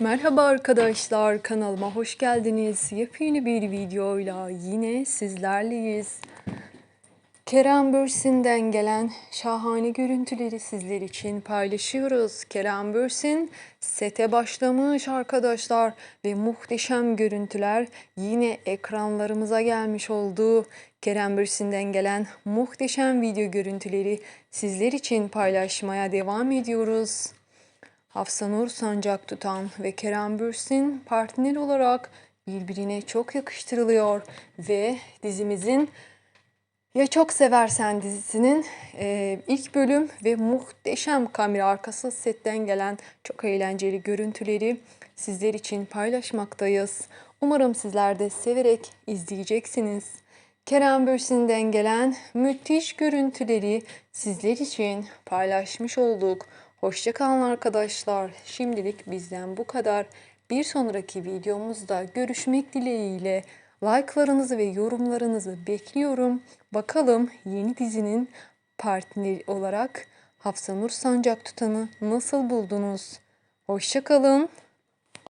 Merhaba arkadaşlar kanalıma hoş geldiniz. Yepyeni bir videoyla yine sizlerleyiz. Kerem Bürsin'den gelen şahane görüntüleri sizler için paylaşıyoruz. Kerem Bürsin sete başlamış arkadaşlar ve muhteşem görüntüler yine ekranlarımıza gelmiş oldu. Kerem Bürsin'den gelen muhteşem video görüntüleri sizler için paylaşmaya devam ediyoruz. Hafsanur Sancak tutan ve Kerem Bürsin partner olarak birbirine çok yakıştırılıyor ve dizimizin ya Çok Seversen dizisinin e, ilk bölüm ve muhteşem kamera arkası setten gelen çok eğlenceli görüntüleri sizler için paylaşmaktayız. Umarım sizler de severek izleyeceksiniz. Kerem Bürsin'den gelen müthiş görüntüleri sizler için paylaşmış olduk. Hoşçakalın arkadaşlar. Şimdilik bizden bu kadar. Bir sonraki videomuzda görüşmek dileğiyle like'larınızı ve yorumlarınızı bekliyorum. Bakalım yeni dizinin partneri olarak Hafsanur Sancak Tutan'ı nasıl buldunuz? Hoşçakalın.